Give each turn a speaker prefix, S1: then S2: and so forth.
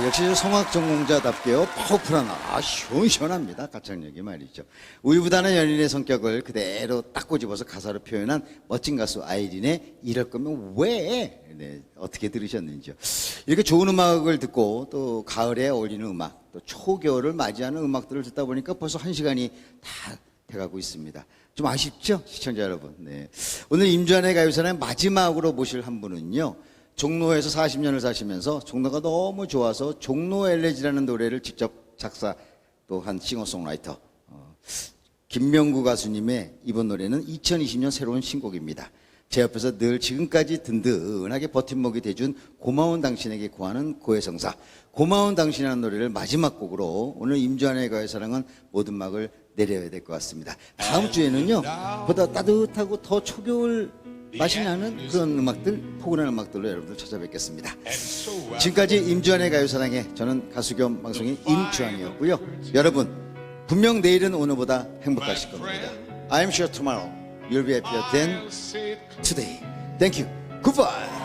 S1: 야, 역시 저 성악 전공자답게요. 파워풀한, 아, 시원시원합니다. 가창력이 말이죠. 우유부단한 연인의 성격을 그대로 딱 꼬집어서 가사로 표현한 멋진 가수 아이린의 이럴 거면 왜? 네, 어떻게 들으셨는지요. 이렇게 좋은 음악을 듣고 또 가을에 어울리는 음악, 또 초겨울을 맞이하는 음악들을 듣다 보니까 벌써 한 시간이 다 돼가고 있습니다. 좀 아쉽죠? 시청자 여러분. 네. 오늘 임주환의 가요사는 마지막으로 모실 한 분은요. 종로에서 40년을 사시면서 종로가 너무 좋아서 종로 엘레지라는 노래를 직접 작사 또 한 싱어송라이터 어, 김명구 가수님의 이번 노래는 2020년 새로운 신곡입니다. 제 옆에서 늘 지금까지 든든하게 버팀목이 돼준 고마운 당신에게 구하는 고해성사 고마운 당신이라는 노래를 마지막 곡으로 오늘 임주환의 가요사랑은 모든 막을 내려야 될 것 같습니다. 다음 주에는요 보다 따뜻하고 더 초겨울 맛이 나는 그런 음악들 포근한 음악들로 여러분들 찾아뵙겠습니다. 지금까지 임주환의 가요사랑에 저는 가수 겸 방송인 임주환이었고요. 여러분 분명 내일은 오늘보다 행복하실 겁니다. I'm sure tomorrow you'll be happier than today. Thank you. Goodbye.